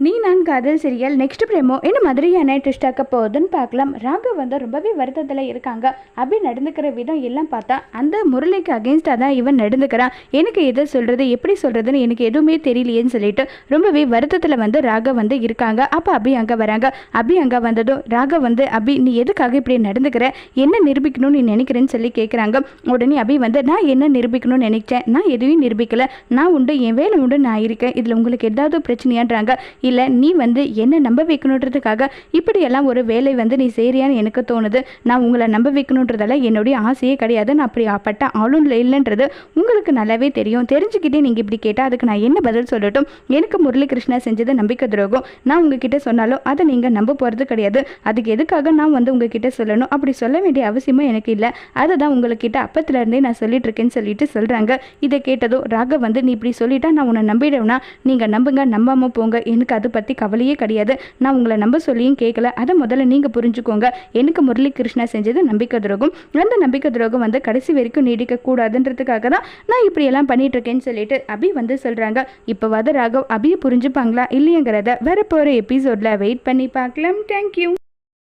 நீ நான் காதல் சீரியல் நெக்ஸ்ட் பிரேமோ? என்ன மாதிரியான ட்விஸ்டாக்க போகுதுன்னு பார்க்கலாம். ராகவ் வந்து ரொம்பவே வருத்தத்தில் இருக்காங்க. அப்படி நடந்துக்கிற விதம் எல்லாம் பார்த்தா அந்த முரளிக்கு அகேன்ஸ்டாக தான் இவன் நடந்துக்கிறான். எனக்கு எதை சொல்கிறது எப்படி சொல்கிறதுன்னு எனக்கு எதுவுமே தெரியலையேன்னு சொல்லிட்டு ரொம்பவே வருத்தத்தில் வந்து ராகவ் வந்து இருக்காங்க. அப்போ அபி அங்கே வராங்க. அபி அங்கே வந்ததும் ராகவ் வந்து அபி நீ எதுக்காக இப்படி நடந்துக்கிற? என்ன நிரூபிக்கணும்னு நீ நினைக்கிறேன்னு சொல்லி கேட்குறாங்க உடனே அபி வந்து நான் என்ன நிரூபிக்கணும்னு நினைச்சேன். நான் எதுவும் நிரூபிக்கலை. நான் உண்டு என் வேலை உண்டு நான் இருக்கேன். இதில் உங்களுக்கு ஏதாவது பிரச்சனையான்றாங்க. இல்லை நீ வந்து என்ன நம்ப வைக்கணுன்றதுக்காக இப்படியெல்லாம் ஒரு வேலை வந்து நீ செய்கிறியான்னு எனக்கு தோணுது. நான் உங்களை நம்ப வைக்கணுன்றதால என்னுடைய ஆசையே கிடையாது. நான் அப்படி பட்ட ஆளும் இல்லைன்றது உங்களுக்கு நல்லாவே தெரியும். தெரிஞ்சுக்கிட்டே நீங்கள் இப்படி கேட்டால் அதுக்கு நான் என்ன பதில் சொல்லட்டும்? எனக்கு முரளிகிருஷ்ணா செஞ்சது நம்பிக்கை துரோகம். நான் உங்ககிட்ட சொன்னாலும் அதை நீங்கள் நம்ப போகிறது கிடையாது. அதுக்கு எதுக்காக நான் வந்து உங்ககிட்ட சொல்லணும்? அப்படி சொல்ல வேண்டிய அவசியமும் எனக்கு இல்லை. அதை தான் உங்ககிட்ட அப்பத்துலேருந்தே நான் சொல்லிட்டு இருக்கேன்னு சொல்லிட்டு சொல்கிறாங்க இதை கேட்டதோ ராக வந்து நீ இப்படி சொல்லிட்டா நான் உன்னை நம்பிடுவேன்னா நீங்கள் நம்புங்க நம்பாமல் போங்க. எனக்கு அது பற்றி கவலையே கிடையாது. நான் உங்களை நம்ப சொல்லியும் கேட்கல அதை முதல்ல நீங்கள் புரிஞ்சுக்கோங்க. எனக்கு முரளி கிருஷ்ணா செஞ்சது நம்பிக்கை துரோகம். அந்த நம்பிக்கை துரோகம் வந்து கடைசி வரைக்கும் நீடிக்க கூடாதுன்றதுக்காக தான் நான் இப்படியெல்லாம் பண்ணிட்டு இருக்கேன்னு சொல்லிட்டு அபி வந்து சொல்கிறாங்க இப்போ வத ராகவ் அபியை புரிஞ்சுப்பாங்களா இல்லையங்கிறத வரப்போகிற எபிசோடில் வெயிட் பண்ணி பார்க்கலாம். தேங்க்யூ